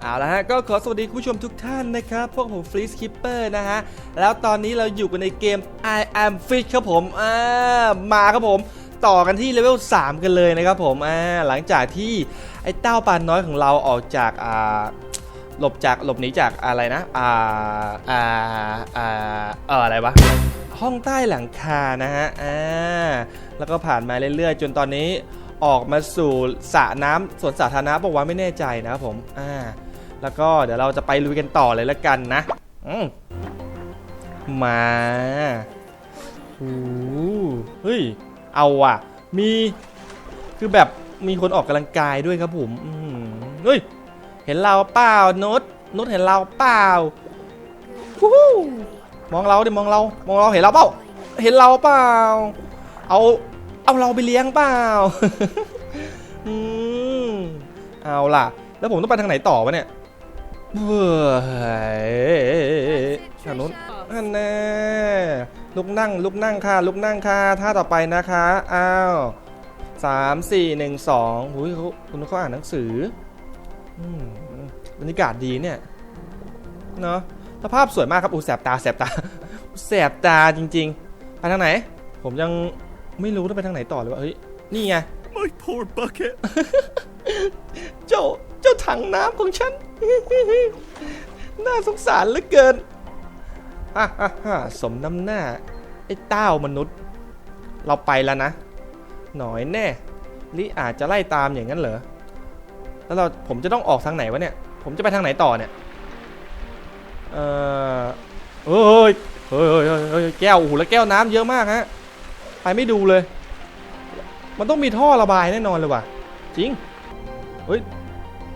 เอาละฮะก็ขอสวัสดีคุณผู้ชมทุกท่านนะครับ พวกผมฟรีสคิปเปอร์นะฮะ แล้วตอนนี้เราอยู่กันในเกม I am Fish ครับผมอ่ามาครับผม ต่อกันที่เลเวล 3 กันเลยนะครับผมอ่าหลังจากที่ไอ้เต้าปานน้อยของเราออกจากอ่าหลบจากหลบหนีจากอะไรนะอ่าอ่าอ่าเอออะไรวะห้องใต้หลังคานะฮะอ่าแล้วก็ผ่านมาเรื่อยๆ จนตอนนี้ออกมาสู่สระน้ำสวนสาธารณะบอกว่าไม่แน่ใจนะครับผมอ่า แล้วก็เดี๋ยวเราจะไปลุยกันต่อเลยละกันนะมมาโอ้เฮ้ย เอาว่ะ มีคือแบบมีคนออกกำลังกายด้วยครับผมเฮ้ย เห็นเราเปล่านุชนุชเห็นเราเปล่าวู้มองเราดิมองเรา มองเราเห็นเราเปล่า เห็นเราเปล่า เอา เอาเราไปเลี้ยงเปล่า อืมเอาล่ะ แล้วผมต้องไปทางไหนต่อวะเนี่ย เว้ยทางนู้นอันแน่ลุกนั่งลุกนั่งค่ะลุกนั่งค่ะท่าต่อไปนะคะอ้าวสามสี่หนึ่งสองหุยเขาคุณเขาอ่านหนังสืออืมบรรยากาศดีเนี่ยเนาะสภาพสวยมากครับอูแสบตาแสบตาแสบตาจริงๆไปทางไหน ผมยังไม่รู้ต้องไปทางไหนต่อเลยว่าเฮ้ยนี่ไง My poor bucket. เจ้า เจ้าถังน้ำของฉัน น่าสงสารเหลือเกินฮ่าฮ่าฮ่าสมน้ำหน้า ไอ้เต้ามนุษย์ เราไปแล้วนะ หน่อยแน่ลิอาจจะไล่ตามอย่างนั้นเหรอ แล้วเราผมจะต้องออกทางไหนวะเนี่ย ผมจะไปทางไหนต่อเนี่ย เออเฮ้ยเฮ้ยเฮ้ยเฮ้ยแก้ว โอ้โห แล้วแก้วน้ำเยอะมากฮะ ไปไม่ดูเลย มันต้องมีท่อระบายแน่นอนเลยว่ะ จริง เฮ้ย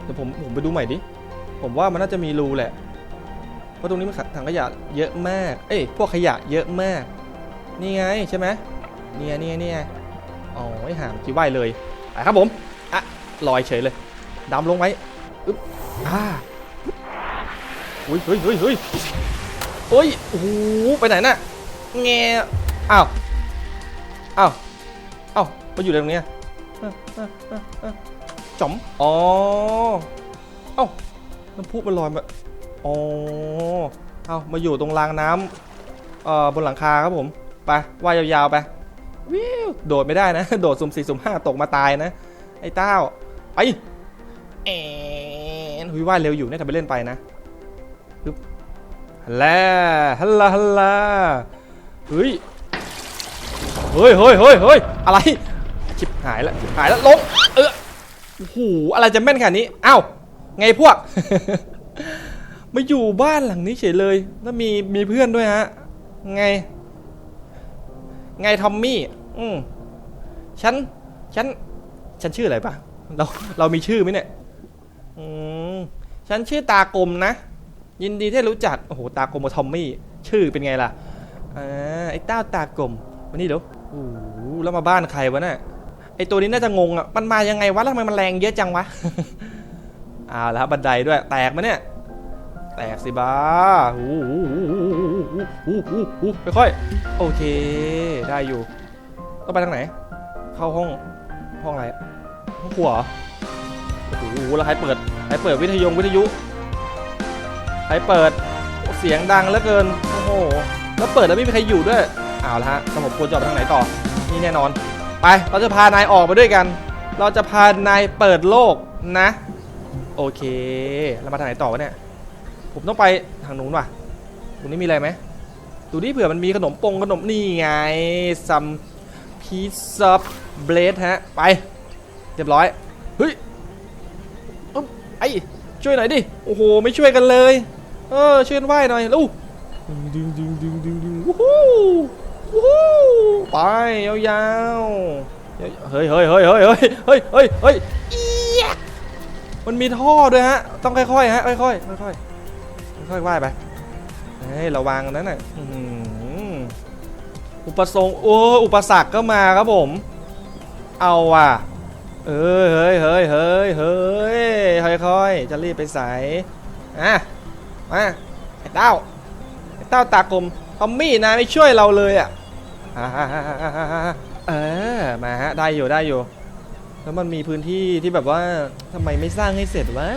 เดี๋ยวผมผมไปดูใหม่ดิ ผมว่ามันน่าจะมีรูแหละ เพราะตรงนี้มันถังขยะเยอะมาก เอ้ยพวกขยะเยอะมาก นี่ไงใช่ไหมเนี่ไงนี่ไงนี่ไงอ๋อไอ้ห่างจีว่ายเลยไปครับผมอะลอยเฉยเลยดำลงไว้อึ๊บอ่าอุ้ยเฮ้ยเฮ้ยเฮ้ยเฮ้ยโอ้โหไปไหนน่ะแงอ้าวอ้าวอ้าวมาอยู่ตรงเนี้ย จ๋อม อ๋อ เอ้าน้ำพุมันลอยมา อ๋อ เอามาอยู่ตรงรางน้ำเอ่อบนหลังคาครับผม ไปว่ายยาวๆไป วิวโดดไม่ได้นะ โดดสุ่มสี่สุ่มห้าตกมาตายนะ ไอ้เต้า ไปแอนหุยว่ายเร็วอยู่เนี่ยทำไปเล่นไปนะปึ๊บฮัลโหลฮัลโหลฮัลโหลเฮ้ย เฮ้ยเฮ้ยเฮ้ยเฮ้ยอะไรชิบหายแล้วชิบหายแล้วลงเออ โอ้โหอะไรจะแม่นขนาดนี้เอ้าไงพวก มาอยู่บ้านหลังนี้เฉยเลย แล้วมีมีเพื่อนด้วยฮะ ไง ไงทอมมี่ อืมฉัน ฉัน ฉันชื่ออะไรปะเราเรามีชื่อไหมเนี่ย อืมฉันชื่อตากลมนะ ยินดีที่รู้จัก โอ้โห ตากลมกับทอมมี่ ชื่อเป็นไงล่ะอ่าไอ้เต้าตากลมวันนี้เดี๋ยวโอ้โหแล้วมาบ้านใครวะเนี่ย ไอตัวนี้น่าจะงงอะ มันมายังไงวะแล้วทำไมมันแรงเยอะจังวะเอาแล้วบันไดด้วย แตกมาเนี่ย แตกสิบ้าค่อยๆ โอเค ได้อยู่ ต้องไปทางไหน เข้าห้อง ห้องอะไร ห้องครัวโอ้โห แล้วใครเปิด ใครเปิดวิทยุวิทยุ ใครเปิด เสียงดังเหลือเกิน โอ้โห แล้วเปิดแล้วไม่มีใครอยู่ด้วย เอาละฮะแล้วผมควรจะออกไปทางไหนต่อ นี่แน่นอน ไป เราจะพานายออกไปด้วยกัน เราจะพานายเปิดโลกนะ โอเคแล้วมาทางไหนต่อวะเนี่ย ผมต้องไปทางนู้นว่ะตรงนี้มีอะไรไหมดูดิเผื่อมันมีขนมปงขนมนี่ไงซัมพีซ of เบรดฮะ ไป เรียบร้อย เฮ้ยอไอ้ช่วยหน่อยดิ โอ้โห ไม่ช่วยกันเลย เออช่วยกันไหว้หน่อยลูกดึงดึงดึงดึงดึงดึงวู้ฮู้ ไปยาวๆเฮ้ยเฮ้ยเฮ้ยเฮ้ยเฮ้ยเฮ้ยเฮ้ยเฮ้ยมันมีท่อด้วยฮะ ต้องค่อยๆฮะ ค่อยๆค่อยๆค่อยๆว่ายไปเฮ้ยระวังนั้นน่ะอุปสงค์โอ้อุปสรรคก็มาครับผม เอาว่ะเอ้ยเฮ้ยเฮ้ยเฮ้ยเฮ้ยค่อยๆจะรีบไปใส่อะมาไอ้เต้าไอ้เต้าตากลมทอมมี่นะไม่ช่วยเราเลยอะ อ่าเออมาฮะได้อยู่ได้อยู่ แล้วมันมีพื้นที่ที่แบบว่าทำไมไม่สร้างให้เสร็จวะ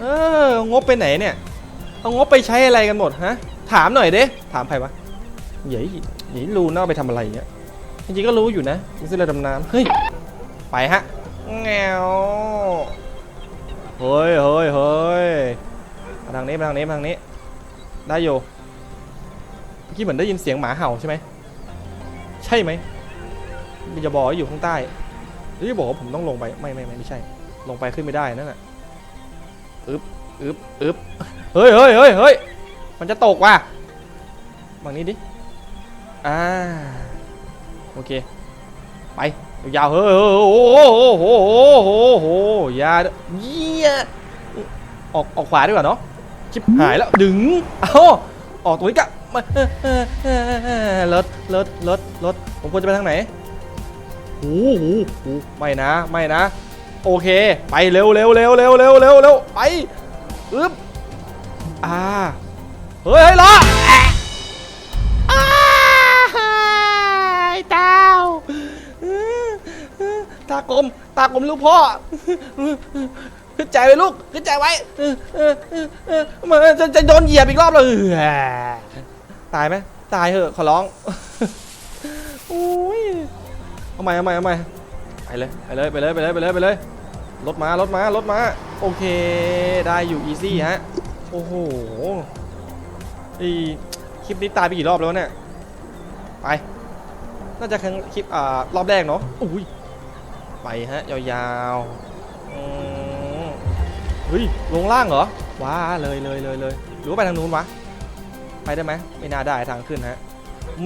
เอองบไปไหนเนี่ย เอางบไปใช้อะไรกันหมดฮะถามหน่อยเด้ถามใครวะเหยเหยรู้นะว่าไปทำอะไรเนี่ยจริงๆก็รู้อยู่นะนี่คือรือดำน้ำเฮ้ยไปฮะแงวเฮ้ยเฮ้ยเฮ้ยทางนี้ทางนี้ทางนี้ ได้อยู่เมื่อกี้เหมือนได้ยินเสียงหมาเห่าใช่ไหม ใช่ไหมมันจะบอกว่าอยู่ข้างใต้หรือจะบอกว่าผมต้องลงไปไม่ไม่ไม่ไม่ใช่ ลงไปขึ้นไม่ได้นั่นน่ะอึบอึบอึบเฮ้ยเฮ้ยเฮ้ยเฮ้ยมันจะตกว่ะบางนี้ดิอ่าโอเค ไปยาวๆเฮ้ยโอ้โหโอ้โหโอ้โหโอ้โหอยาเยี่ยออกออกขวาดีกว่าเนาะชิบหายแล้วดึงเอ้าออกตรงนี้กะ รถรถรถรถผมควรจะไปทางไหนโอ้โหโอ้โหไม่นะ ไม่นะ โอเค ไปเร็วเร็วเร็วเร็วเร็วเร็วเร็วไปอึ๊บอ่า เฮ้ยเฮ้ยล้อแอะอ้าไอ้เต้าตากลม ตากลมลูกพ่อขึ้นใจไว้ลูกขึ้นใจไว้เออเออเออเออมันจะโดนเหยียบอีกรอบเลย ตายไหมตายเหอะขอร้องโอ้ยเอาใหม่เอาใหม่เอาใหม่ไปเลยไปเลยไปเลยไปเลยไปเลยไปเลยรถมารถมารถมาโอเคได้อยู่อีซี่ฮะโอ้โหไอคลิปนี้ตายไปกี่รอบแล้วเนี่ยไปน่าจะครั้งคลิปอ่ารอบแรกเนาะอุ้ยไปฮะยาวๆอืมเฮ้ยลงล่างเหรอว้าเลยเลยเลยเลยหรือว่าไปทางนู้นวะ ไปได้ไหมไม่น่าได้ทางขึ้นฮะ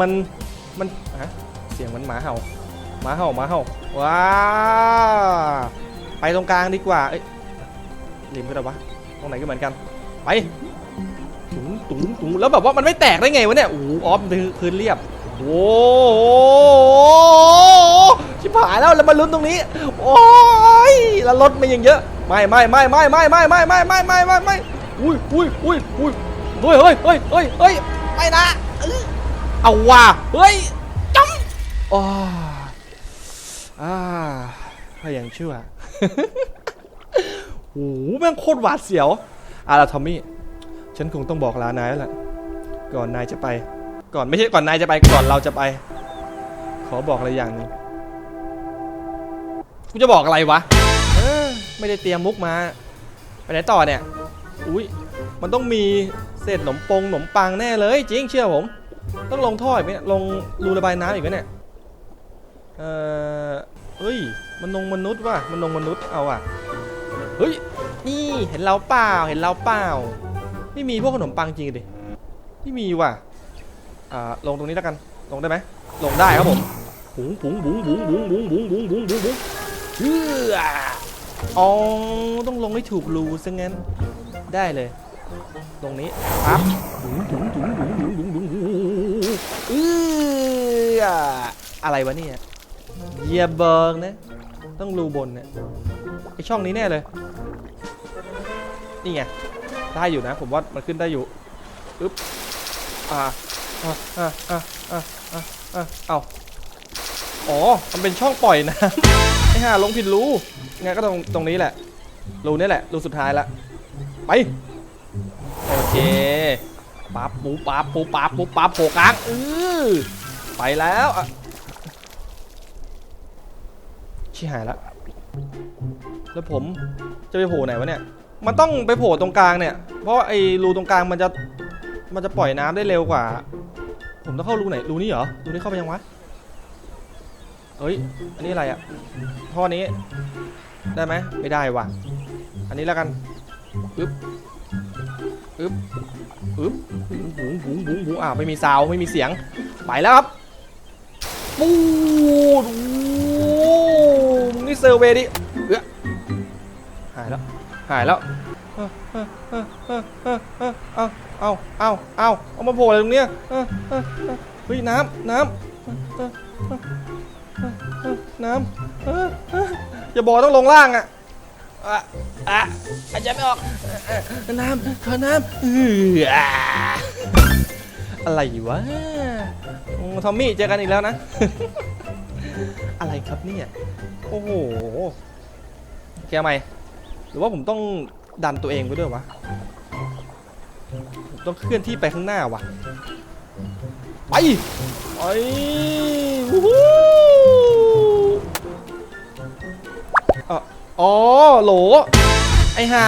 มันมันฮะเสียงเหมันหมาเห่าหมาเห่าหมาเห่าว้าไปตรงกลางดีกว่าเอ้ยริมก็ได้วะตรงไหนก็เหมือนกันไปตุ๋งตุ๋งตุ๋งแล้วแบบว่ามันไม่แตกได้ไงวะเนี่ยโอ้โหออฟพื้นพื้นเรียบโอ้โหชิบหายแล้วแล้วมาลุ้นตรงนี้ โอ้ยแล้วรถมันยังเยอะ ไม่ไม่ไม่ไม่ไม่ไม่ไม่ไม่ไม่ไม่ไม่ไม่อุ้ยอุ้ยอุ้ยอุ้ย เฮ้ยเฮ้ยเฮ้ยเฮ้ยเฮ้ยไม่นะเออเอาว่ะเฮ้ยจ้ำอ้าอ่าก็ยังเชื่อโอ้โหแม่งโคตรหวาดเสียวอะล่ะทอมมี่ ฉันคงต้องบอกลานายแล้วล่ะ ก่อนนายจะไป ก่อนไม่ใช่ก่อนนายจะไป ก่อนเราจะไป ขอบอกอะไรอย่างหนึงกูจะบอกอะไรวะเออไม่ได้เตรียมมุกมา ไปไหนต่อเนี่ย อุ้ยมันต้องมี เศษขนมปงขนมปังแน่เลยจริงเชื่อผม ต้องลงท่ออีกไหมลงรูระบายน้ำอีกไหมเนี่ยเออเฮ้ยมันนงมนุษย์ว่ะมันนงมนุษย์เอาอะเฮ้ยนี่เห็นเราเปล่าเห็นเราเปล่าไม่มีพวกขนมปังจริงดิไม่มีว่ะอ่าลงตรงนี้แล้วกันลงได้ไหมลงได้ครับผมบุ๋งบุ๋งบุ๋งบุ๋งบุ๋งบุ๋งบุ๋งบุ๋งบุ๋งบุ๋งบุ๋งเฮืออ๋อต้องลงให้ถูกรูซะงั้นได้เลย ตรงนี้ปั๊บดุงดุงดุงดุงดุงดุงดุงเอออะไรวะเนี่ยเยียเบิร์กนะต้องรูบนเนี่ยไอช่องนี้แน่เลย นี่ไงได้อยู่นะ ผมว่ามันขึ้นได้อยู่อึ๊บอ่าอ่าอ่าอ่าอ่าอ่าเอาอ๋อ มันเป็นช่องปล่อยนะไอ้ห่าลงผิดรูงั้นก็ตรงตรงนี้แหละรูนี่แหละรูสุดท้ายละไป โอเคปั๊บปูปั๊บปูปั๊บปูปั๊บโผล่กลางเออไปแล้วชิหายละแล้วผมจะไปโผล่ไหนวะเนี่ย มันต้องไปโผล่ตรงกลางเนี่ย เพราะว่าไอ้รูตรงกลางมันจะมันจะปล่อยน้ำได้เร็วกว่า ผมต้องเข้ารูไหนรูนี้เหรอรูนี้เข้าไปยังวะเอ้ย อันนี้อะไรอะท่อนี้ ได้ไหมไม่ได้ว่ะ อันนี้แล้วกันอึ๊บ อึ๊บอึ๊บบุ๋งบุ๋งบุ๋งบุ๋งงอ่าวไม่มีซาวไม่มีเสียง ไปแล้วครับปูดโอ้มึงนี่เซอร์เวดิเอ้อหายแล้ว หายแล้ว เอ้าเอ้าเอ้าเอ้าเอ้าเอ้าเอาเอาเอามาโผล่อะไรตรงเนี้ยเฮ้ยน้ำน้ำน้ำเอ้าเอ้าอย่าบอกต้องลงล่างอะ อะอะอาจจะไม่ออกเอ้อน้ำขอน้ำเอออะอะไรวะอืมทอมมี่เจอกันอีกแล้วนะ อะไรครับเนี่ย โอ้โหแกไหมหรือว่าผมต้องดันตัวเองไปด้วยวะต้องเคลื่อนที่ไปข้างหน้าวะไปไปวู้ฮู้เอ่อ อ๋อโหล ไอห่า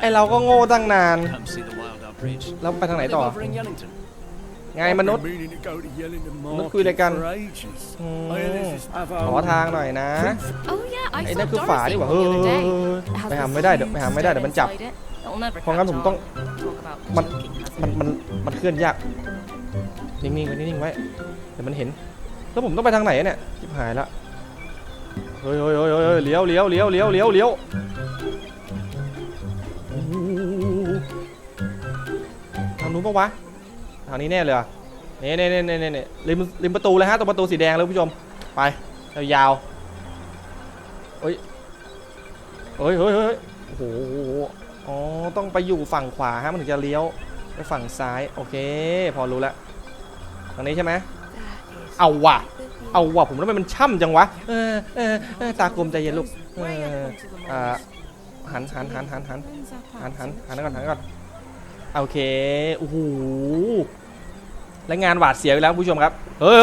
ไอเราก็โง่ตั้งนาน Come see the wild outrage. แล้วไปทางไหนต่อ Over in Yellington. ไงมนุษย์ meaning to go to Yellington มนุษย์คุยอะไรกัน for ages. อื I hear ม this is have ขอทางหน่อยนะ Oh yeah, I ไอ้ saw นั่นคือ Dorothy ฝานี่หว่า the เฮ้ย other day. It has ไปหา this ไม่ได้เดี๋ยว huge ไปหาไม่ได้เดี๋ยวมันจับ stone inside it. It'll never เพราะงั้น catch ผมต้อง on. Talk about มัน joking, has มัน it? มัน มันเคลื่อนยาก นิ่งๆไว้นิ่งๆไว้ เดี๋ยวมันเห็น แล้วผมต้องไปทางไหนเนี่ยชิบหายละ เฮ้ยเฮ้ยเฮ้ยเฮ้ยเลี้ยวเลี้ยวเลี้ยวเลี้ยวเลี้ยวเลี้ยวโอ้โหทางนู้นปะวะทางนี้แน่เลยอะเน่เน่เน่เน่เน่เน่ริมริมประตูเลยฮะตรงประตูสีแดงเลยคุณผู้ชมไปยาวๆเฮ้ยเฮ้ยเฮ้ยเฮ้ยโอ้โหอ๋อต้องไปอยู่ฝั่งขวาฮะมันถึงจะเลี้ยวไปฝั่งซ้ายโอเค พอรู้แล้วทางนี้ใช่ไหมเอาว่ะ เอาว่ะผมทำไมมันช่ำจังวะ เออเออเออตากลมใจเย็นลูก เอออ่าหันหันหันหันหันหันหันหันก่อนหันก่อนโอเคโอ้โหและงานหวาดเสียวอีกแล้วผู้ชมครับ เฮ้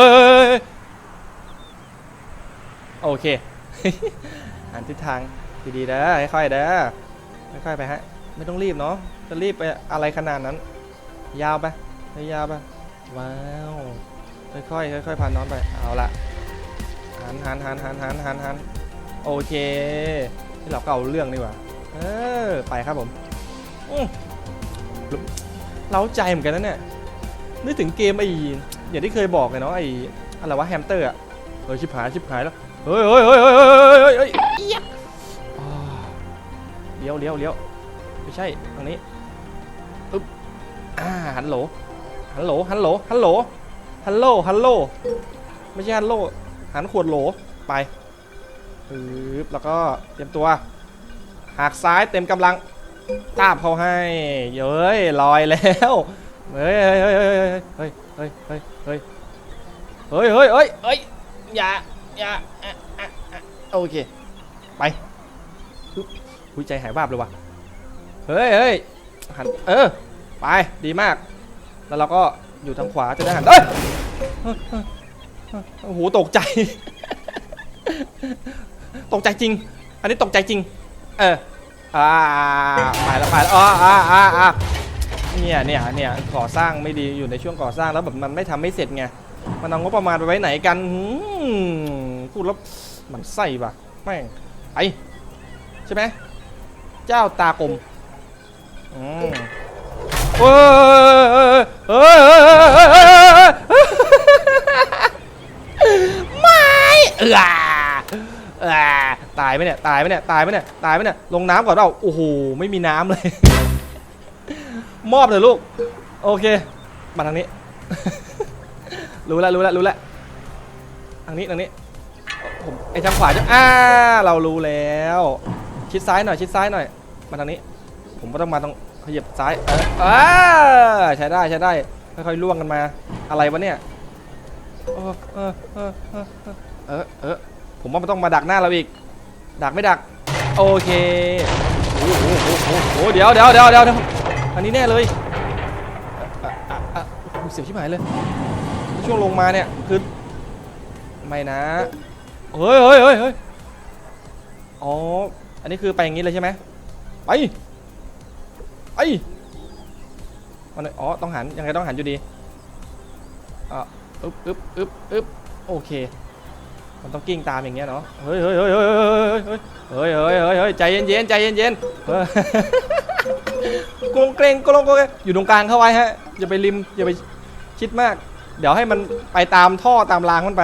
ยโอเคหันทิศทางดีๆเด้อค่อยๆเด้อค่อยๆไปฮะ ไม่ต้องรีบเนาะจะรีบไปอะไรขนาดนั้น ยาวไปยาวไปว้าว ค่อยๆค่อยๆพาน้องไป เอาละหันหันหันหันหันหันหันโอเคที่เราก็เอาเรื่องนี่หว่า เออ ไปครับผมเล้าใจเหมือนกันนะเนี่ย นึกถึงเกมไอ้อย่างที่เคยบอกเลยเนาะไอ้อะไรวะแฮมสเตอร์อะเฮ้ยชิบหายชิบหายแล้วเฮ้ยเฮ้ยเฮ้ยเฮ้ยเฮ้ยเฮ้ยเฮ้ยเลี้ยวเลี้ยวเลี้ยวไม่ใช่ทางนี้อึ๊บอ่าฮัลโหลฮัลโหลฮัลโหลฮัลโหล ฮัลโหล ฮัลโหล ไม่ใช่ฮัลโหล หันขวดโหล ไปปึ๊บแล้วก็เตรียมตัวหักซ้ายเต็มกำลัง ตาบเขาให้ เย้ย ลอยแล้ว เฮ้ยเฮ้ยเฮ้ยเฮ้ยเฮ้ยเฮ้ยเฮ้ยเฮ้ยเฮ้ยเฮ้ยเฮ้ยอย่าอย่าโอเค ไปหุยใจหายบาบเลยว่ะ เฮ้ยเฮ้ยหัน เออ ไป ดีมาก แล้วเราก็อยู่ทางขวาจะได้หันเอ้ย โอ้โหตกใจ ตกใจจริง อันนี้ตกใจจริง เอออ่าไปแล้วไปแล้วอ๋ออ่าอ่าอ่าเนี่ยเนี่ยเนี่ยก่อสร้างไม่ดีอยู่ในช่วงก่อสร้างแล้วแบบมันไม่ทำไม่เสร็จไงมันเอางบประมาณไปไว้ไหนกันหืมพูดแล้วมันไส้ปะแม่งไปใช่ไหมเจ้าตากลมอืมเฮ้ยเฮ้ยเฮ้ยเฮ้ยเฮ้ยเฮ้ยเฮ้ยไม่ เออเออตายไหมเนี่ยตายไหมเนี่ยตายไหมเนี่ยตายไหมเนี่ยลงน้ำก่อนเปล่าโอ้โหไม่มีน้ำเลย มอบเลยลูก โอเค มาทางนี้ รู้แล้วรู้แล้วรู้แล้วทางนี้ทางนี้ผมไอ้ทางขวาจะอ่าเรารู้แล้ว ชิดซ้ายหน่อยชิดซ้ายหน่อย มาทางนี้ ผมก็ต้องมาตรงขยับซ้ายเอออ่าใช้ได้ใช้ได้ค่อยๆล่วงกันมา อะไรวะเนี่ย เออเออผมว่ามันต้องมาดักหน้าเราอีก ดักไม่ดัก โอเค โอ้โหโอ้โหโอ้โหเดี๋ยวเดี๋ยวเดี๋ยวเดี๋ยวอันนี้แน่เลยอะอะอะโอ้โหเสียวชิบหายเลย ช่วงลงมาเนี่ยคือไม่นะ เฮ้ยเฮ้ยเฮ้ยเฮ้ยอ๋อ อันนี้คือไปอย่างนี้เลยใช่ไหมไป ไปมันอ๋อ ต้องหัน ยังไงต้องหันอยู่ดีอะอึ๊บอึ๊บอึ๊บอึ๊บโอเค มันต้องกิ้งตามอย่างเงี้ยเนาะ เฮ้ยเฮ้ยเฮ้ยเฮ้ยเฮ้ยเฮ้ยเฮ้ยเฮ้ยเฮ้ยใจเย็นเย็นใจเย็นเย็นเฮ้ยกงเกรงกลงกงเกรงอยู่ตรงกลางเข้าไว้ฮะ อย่าไปริม อย่าไปชิดมาก เดี๋ยวให้มันไปตามท่อตามรางมันไป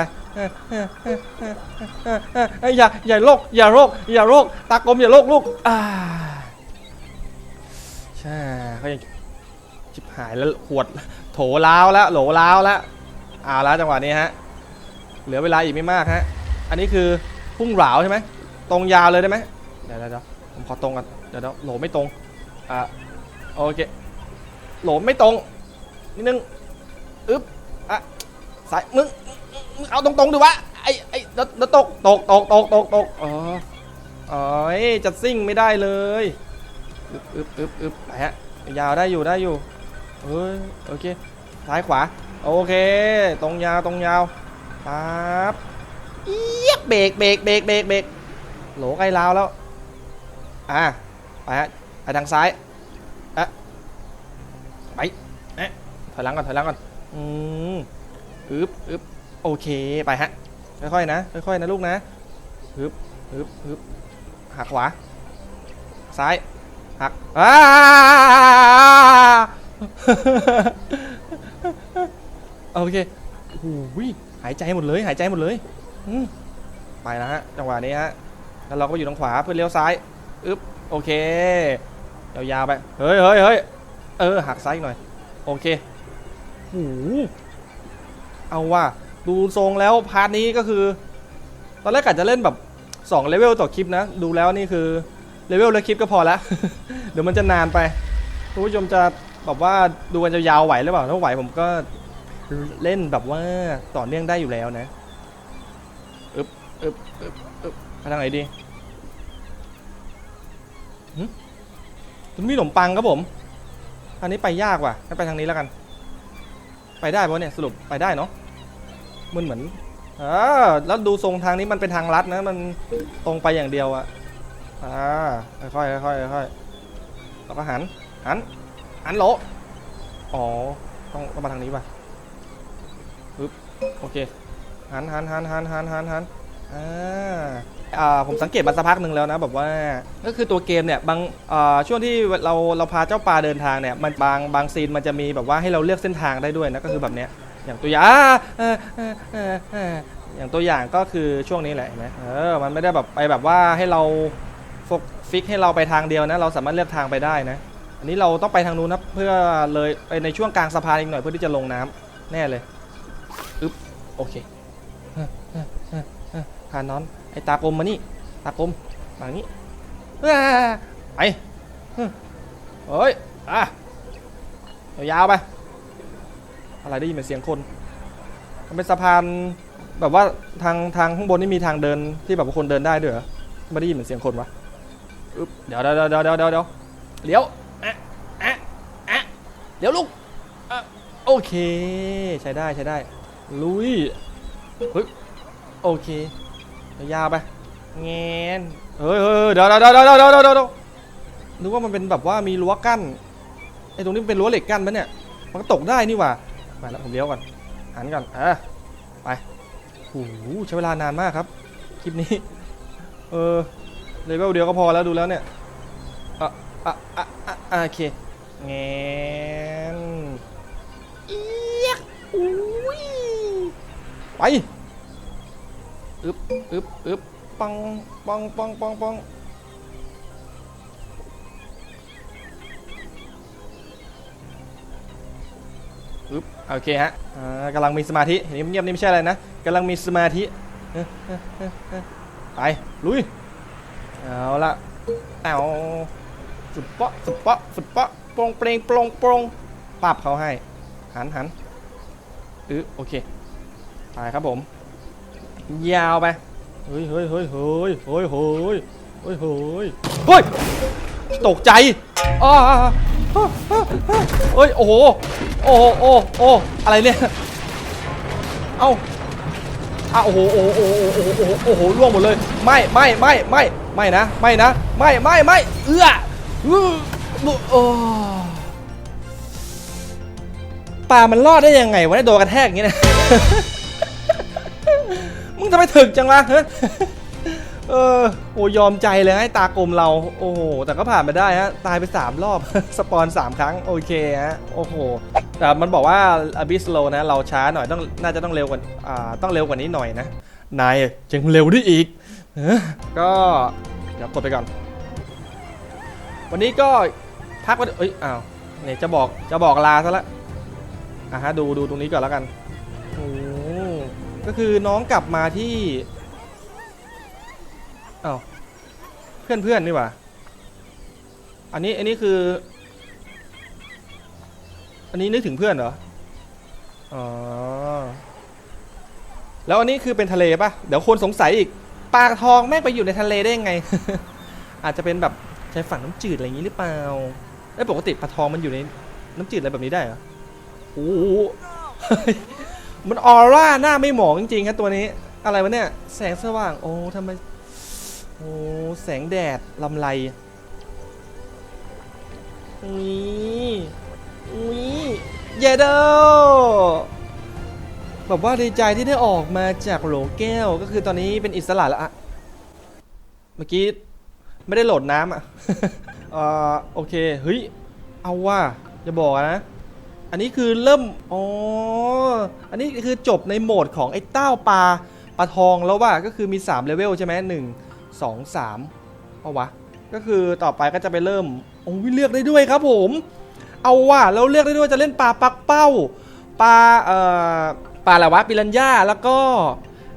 อย่าอย่าโรคอย่าโรคอย่าโรคตากลมอย่าโรคลูกอ่าใช่เขายังชิบหายแล้วขวดโถล้าวแล้วโหลล้าวแล้วเอาแล้วจังหวะนี้ฮะ เหลือเวลาอีกไม่มากฮะ อันนี้คือพุ่งเหลาใช่ไหมตรงยาวเลยได้ไหมเดี๋ยวเดี๋ยวผมขอตรงกันเดี๋ยวเดี๋ยวโหลไม่ตรงอ่าโอเคโหลไม่ตรงนิดนึงอึ๊บอะสายมึงมึงเอาตรงๆดิวะไอ้ไอ้เดี๋ยวตกตกตกตกตกตกอ๋ออ๋อจะซิ่งไม่ได้เลยอึ๊บอึ๊บอึ๊บอึ๊บไปฮะยาวได้อยู่ได้อยู่เฮ้ยโอเคซ้ายขวาโอเค ตรงยาวตรงยาว ปั๊บเอียกเบรกเบรกเบรกเบรกเบรกโหลใกล้ลาวแล้ว อะไปฮะไปทางซ้ายอะไปเอ๊ะถอยหลังก่อนถอยหลังก่อน อืมอึบอึบโอเคไปฮะ ค่อยๆนะ ค่อยๆนะลูกนะอึบอึบอึบหักขวา ซ้าย หักอ้าโอเคโอ้โหายใจหมดเลย หายใจหมดเลยอไปแล้วฮะจังหวะนี้ฮะแล้วเราก็อยู่ทางขวาเพื่อเลี้ยวซ้ายอึ๊บโอเคยาวๆไปเฮ้ยเฮ้ยเฮ้ยเออหักซ้ายหน่อย โอเคโอ้เอาว่าดูทรงแล้วพาร์ทนี้ก็คือ ตอนแรกกะจะเล่นแบบ2เลเวลต่อคลิปนะ ดูแล้วนี่คือเลเวลและคลิปก็พอแล้วเดี๋ยวมันจะนานไปคุณผู้ชมจะแบบว่าดูกันยาวๆไหวหรือเปล่าถ้าไหวผมก็ เล่นแบบว่าต่อเนื่องได้อยู่แล้วนะอึบอึบอึบอึบไปทางไหนดีหึมันมีขนมปังครับผม อันนี้ไปยากว่ะงั้นไปทางนี้แล้วกัน ไปได้ปะเนี่ยสรุปไปได้เนาะ มันเหมือนอ่าแล้วดูทรงทางนี้มันเป็นทางลัดนะ มันตรงไปอย่างเดียวอะอ่าค่อยๆค่อยๆค่อยๆแล้วก็หัน หัน หันโหลอ๋อ ต้องต้องมาทางนี้ป่ะ ปึ๊บโอเคหันหันหันหันหันหันหันอ่าอ่าผมสังเกตมาสักพักหนึ่งแล้วนะแบบว่าก็คือตัวเกมเนี่ยบางอ่าช่วงที่เราเราพาเจ้าปลาเดินทางเนี่ยมันบางบางซีนมันจะมีแบบว่าให้เราเลือกเส้นทางได้ด้วยนะก็คือแบบเนี้ยอย่างตัวอย่างอย่างตัวอย่างก็คือช่วงนี้แหละเห็นไหมเออมันไม่ได้แบบไปแบบว่าให้เราฟกฟิกให้เราไปทางเดียวนะเราสามารถเลือกทางไปได้นะอันนี้เราต้องไปทางนู้นนะเพื่อเลยไปในช่วงกลางสะพานอีกหน่อยเพื่อที่จะลงน้ำแน่เลย โอเคเฮ้ยเฮ้ยเฮ้ยเฮ้ยพานอน ไอตากลมมานี่ ตากลมมางนี้ไปเฮ้ยเฮ้ยอะยาวๆไป อะไรได้ยินเป็นเสียงคน มันเป็นสะพานแบบว่าทางทางข้างบนนี่มีทางเดินที่แบบว่าคนเดินได้ด้วยเหรอไม่ได้ยินเหมือนเสียงคนวะอึ๊บเดี๋ยวเดี๋ยวเดี๋ยวเดี๋ยวเดี๋ยวเดี๋ยวเลี้ยวแอะแอะแอะเดี๋ยวลูกโอเค ใช้ได้ใช้ได้ ลุยเฮ้ยโอเคยาวไปเงนเฮ้ยเฮ้ยเดี๋ยวเดี๋ยวเดี๋ยวเดี๋ยวเดี๋ยวเดี๋ยวเดี๋ยวนึกว่ามันเป็นแบบว่ามีรั้วกั้นไอ้ตรงนี้มันเป็นรั้วเหล็กกั้นปะเนี่ย มันก็ตกได้นี่หว่าไปแล้วผมเลี้ยวก่อนหันก่อนอะไปโอ้โหใช้เวลานานมากครับคลิปนี้ เออเลเวลเดียวก็พอแล้วดูแล้วเนี่ยอะอะอะอะอะโอเคแงน ไปอึบอึบอึบปังปังปังปังปังอึบโอเคฮะอ่ากำลังมีสมาธิเห็นเงียบๆนี่ไม่ใช่อะไรนะกำลังมีสมาธิเออเอไปลุยเอาละเอาสุดเปาะสุดเปาะสุดเปาะโปรงเปรงโปรงโปรงปับเขาให้หันหันอือโอเค ไปครับผม ยาวไป เฮ้ยเฮ้ยเฮ้ยเฮ้ยเฮ้ยเฮ้ยเฮ้ยเฮ้ยเฮ้ยตกใจอ้าเฮ้ย โอ้โห โอ้โหโอ้โอ้อะไรเนี่ย เอ้าอะโอ้โหโอ้โห โอ้โห โอ้โห โอ้โห โอ้โห ล่วงหมดเลย ไม่ ไม่ ไม่ ไม่ ไม่นะ ไม่นะ ไม่ ไม่ ไม่ เอื้อเอื้อโอ้ปลามันรอดได้ยังไงวะเนี่ยโดนกระแทกอย่างงี้นะมึง ทำไมถึกจังวะเฮ้ยเออโอ้ยอมใจเลยให้ตากลมเรา โอ้โห แต่ก็ผ่านไปได้ฮะ ตายไปสามรอบ สปอนสามครั้ง โอเคฮะ โอ้โห แต่มันบอกว่า Abyss Low นะ เราช้าหน่อย ต้อง น่าจะต้องเร็วกว่าอ่า ต้องเร็วกว่านี้หน่อยนะ นายยังเร็วได้อีก ก็ เดี๋ยวกดไปก่อน วันนี้ก็พักวันเอ้ย อ้าว เนี่ย จะบอก จะบอกลาซะละอะฮะ ดู ดูตรงนี้ก่อนแล้วกันโอ้ ก็คือน้องกลับมาที่อ้าวเพื่อนเพื่อนนี่หว่าอันนี้อันนี้คือ อันนี้นึกถึงเพื่อนเหรออ๋อแล้วอันนี้คือเป็นทะเลปะเดี๋ยวคนสงสัยอีกปลาทองแม่งไปอยู่ในทะเลได้ยังไง อาจจะเป็นแบบชายฝั่งน้ำจืดอะไรอย่างนี้หรือเปล่าไอ้ปกติปลาทองมันอยู่ในน้ำจืดอะไรแบบนี้ได้เหรอโอ้โห มันออร่าหน้าไม่หมองจริงๆครับตัวนี้ อะไรวะเนี่ย แสงสว่าง โอ้ทำไม โอ้ แสงแดดลำไรนี่นี่เยเดอแบบว่าดีใจที่ได้ออกมาจากโหลแก้ว ก็คือตอนนี้เป็นอิสระแล้วอะเมื่อกี้ไม่ได้โหลดน้ำอะอ่อโอเค เฮ้ย เอาว่าจะบอกนะ อันนี้คือเริ่ม อ๋อ อันนี้คือจบในโหมดของไอ้เต้าปลาปลาทองแล้วว่าก็คือมี 3 เลเวลใช่ไหมหนึ่งสองสามเอาวะ ก็คือต่อไปก็จะไปเริ่มโอ้ยเลือกได้ด้วยครับผม เอาว่ะแล้วเลือกได้ด้วยจะเล่นปลาปักเป้าปลาเอ่อปลาอะไรวะปิรันย่าแล้วก็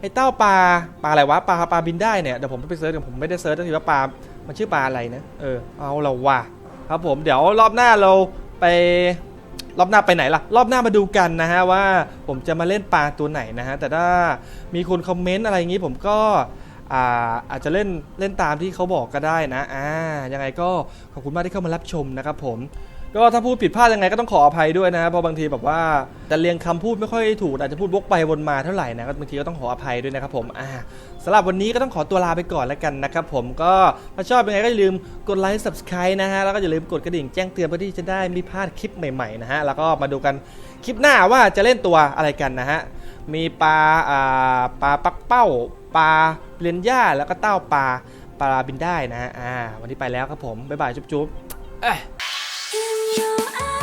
ไอ้เต้าปลาปลาอะไรวะปลาปลาบินได้เนี่ยเดี๋ยวผมไปเซิร์ชเดี๋ยวผมไม่ได้เซิร์ชทีว่าปลามันชื่อปลาอะไรนะเออเอาเราว่ะครับผมเดี๋ยวรอบหน้าเราไป รอบหน้าไปไหนล่ะ รอบหน้ามาดูกันนะฮะว่าผมจะมาเล่นปลาตัวไหนนะฮะ แต่ถ้ามีคนคอมเมนต์อะไรอย่างนี้ผมก็อาอาจจะเล่นเล่นตามที่เขาบอกก็ได้นะ อ่า ยังไงก็ขอบคุณมากที่เข้ามารับชมนะครับผม ก็ถ้าพูดผิดพลาดยังไงก็ต้องขออภัยด้วยนะเพราะบางทีแบบว่าจะเรียงคำพูดไม่ค่อยถูกอาจจะพูดวกไปวนมาเท่าไหร่นะก็บางทีก็ต้องขออภัยด้วยนะครับผมอ่าสำหรับวันนี้ก็ต้องขอตัวลาไปก่อนแล้วกันนะครับผมก็ถ้าชอบยังไงก็อย่าลืมกดไลค์ subscribe นะฮะแล้วก็อย่าลืมกดกระดิ่งแจ้งเตือนเพื่อที่จะได้ไม่พลาดคลิปใหม่ๆนะฮะแล้วก็มาดูกันคลิปหน้าว่าจะเล่นตัวอะไรกันนะฮะมีปลาอ่าปลาปักเป้าปลาเลียนหญ้าแล้วก็เต้าปลาปลาบินได้นะฮะอ่าวันนี้ไปแล้วครับผมบ๊ายบายจุ๊บๆ your eyes.